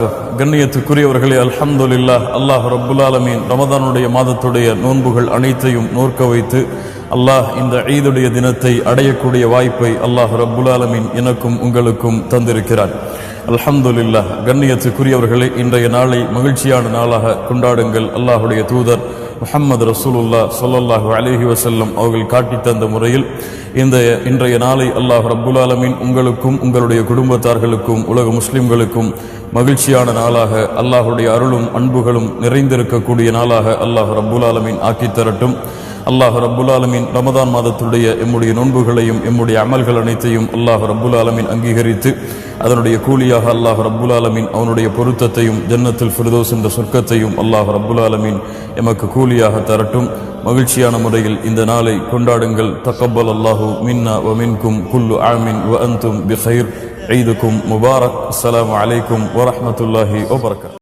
கண்ணியத்துக்குரியவர்களே அல்ஹம்துலில்லா அல்லாஹ் ரபுல்லாலமீன் ரமதானுடைய மாதத்துடைய நோன்புகள் அனைத்தையும் நோக்க வைத்து அல்லாஹ் இந்த ஈதுடைய தினத்தை அடையக்கூடிய வாய்ப்பை அல்லாஹ் ரபுல்லாலமீன் எனக்கும் உங்களுக்கும் தந்திருக்கிறார். அல்ஹம்துலில்லா கண்ணியத்துக்குரியவர்களே இன்றைய நாளை மகிழ்ச்சியான நாளாக கொண்டாடுங்கள் அல்லாஹுடைய தூதர். முஹம்மது ரசூலுல்லா சொல்லல்லாஹு அலேஹி வசல்லம் அவர்கள் காட்டித் தந்த முறையில் இந்த இன்றைய நாளை அல்லாஹ் ரப்புல் ஆலமீன் உங்களுக்கும் உங்களுடைய குடும்பத்தார்களுக்கும் உலக முஸ்லிம்களுக்கும் மகிழ்ச்சியான நாளாக அல்லாஹுடைய அருளும் அன்புகளும் நிறைந்திருக்கக்கூடிய நாளாக அல்லாஹ் ரப்புல் ஆலமீன் ஆக்கித்தரட்டும் அல்லாஹ் ரப்புல் ஆலமீன் ரமதான் மாதத்துடைய எம்முடைய நோன்புகளையும் எம்முடைய அமல்கள் அனைத்தையும் அல்லாஹ் ரப்புல் ஆலமீன் அங்கீகரித்து அதனுடைய கூலியாக அல்லாஹ் ரப்புல் ஆலமீன் அவனுடைய பொருத்தத்தையும் ஜன்னத்தில் ஃபிர்தோஸ் என்ற சொர்க்கத்தையும் அல்லாஹ் ரப்புல் ஆலமீன் எமக்கு கூலியாக தரட்டும். மகிழ்ச்சியான முறையில் இந்த நாளை கொண்டாடுங்கள். தக்கபல் அல்லாஹு மின்னா வ மின்கும் குல்லு ஆமின் வ அந்தும் பிஹைர். ஈதுக்கும் முபாரக். அஸ்ஸலாமு அலைக்கும் வரமத்துல்லாஹி வபரகாத்